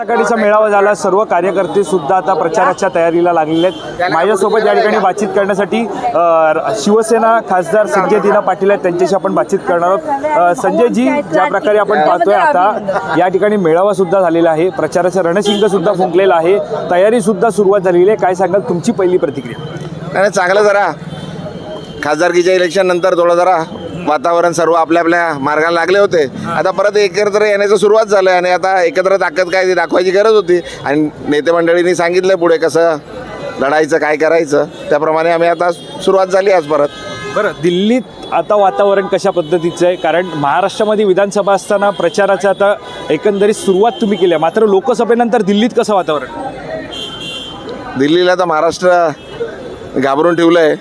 आघाडीचा मेळावा झाला. सर्व कार्यकर्ते सुद्धा आता प्रचाराच्या तयारीला लागलेले आहेत. माझ्यासोबत या ठिकाणी बातचीत करण्यासाठी शिवसेना खासदार संजय दिना पाटील आहेत. त्यांच्याशी आपण बातचीत करणार आहोत. संजयजी ज्या प्रकारे आपण पाहतोय आता या ठिकाणी मेळावा सुद्धा झालेला आहे. प्रचाराचा रणशिंग सुद्धा फुंकलेला आहे. तयारी सुद्धा सुरुवात झालेली आहे. काय सांगाल तुमची पहिली प्रतिक्रिया? आणि चांगलं जरा. खासदारकीच्या इलेक्शन नंतर थोडं जरा वातावरण सर्व आपल्या आपल्या मार्गाला लागले होते. आता परत एकत्र येण्याचं सुरुवात झालं आणि आता एकत्र ताकद काय ती दाखवायची गरज होती. आणि नेते मंडळींनी सांगितलं पुढे कसं लढायचं काय करायचं त्याप्रमाणे आम्ही आता सुरुवात झाली आज परत. बरं दिल्लीत आता वातावरण कशा पद्धतीचं आहे? कारण महाराष्ट्रामध्ये विधानसभा असताना प्रचाराचं आता एकंदरीत सुरुवात तुम्ही केली मात्र लोकसभेनंतर दिल्लीत कसं वातावरण? दिल्लीला तर महाराष्ट्र घाबरून ठेवलं आहे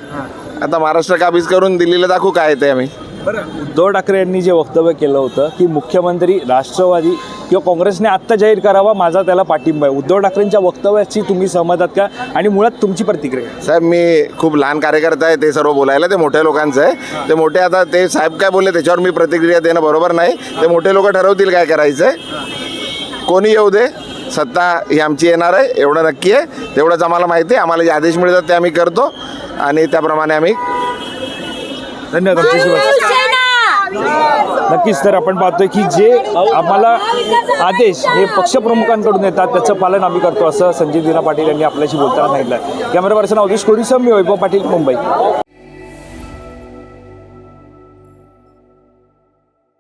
आता महाराष्ट्र काबीज करून दिल्लीला दाखवू काय ते आम्ही. बरं. उद्धव ठाकरे यांनी जे वक्तव्य केलं होतं की मुख्यमंत्री राष्ट्रवादी किंवा काँग्रेसने आत्ता जाहीर करावा माझा त्याला पाठिंबा आहे. उद्धव ठाकरेंच्या वक्तव्याची तुम्ही सहमत आहात का? आणि मुळात तुमची प्रतिक्रिया साहेब मी खूप लहान कार्यकर्ता आहे ते सर्व बोलायला ते मोठ्या लोकांचं आहे. ते मोठे आता ते साहेब काय बोलले त्याच्यावर मी प्रतिक्रिया देणं बरोबर नाही. ते मोठे लोक ठरवतील काय करायचं आहे कोणी येऊ दे सत्ता ही आमची येणार आहे एवढं नक्की आहे. तेवढंच आम्हाला माहिती आहे आम्हाला जे आदेश मिळतात ते आम्ही करतो. आणि त्याप्रमाणे आम्ही धन्यवाद. नक्कीच तर आपण पाहतोय की जे आम्हाला आदेश हे पक्षप्रमुखांकडून येतात त्याचं पालन आम्ही करतो असं संजय दिना पाटील यांनी आपल्याशी बोलताना सांगितलं कॅमेरा पर्सन अवधेश कोडीसह मी वैभव पाटील मुंबई.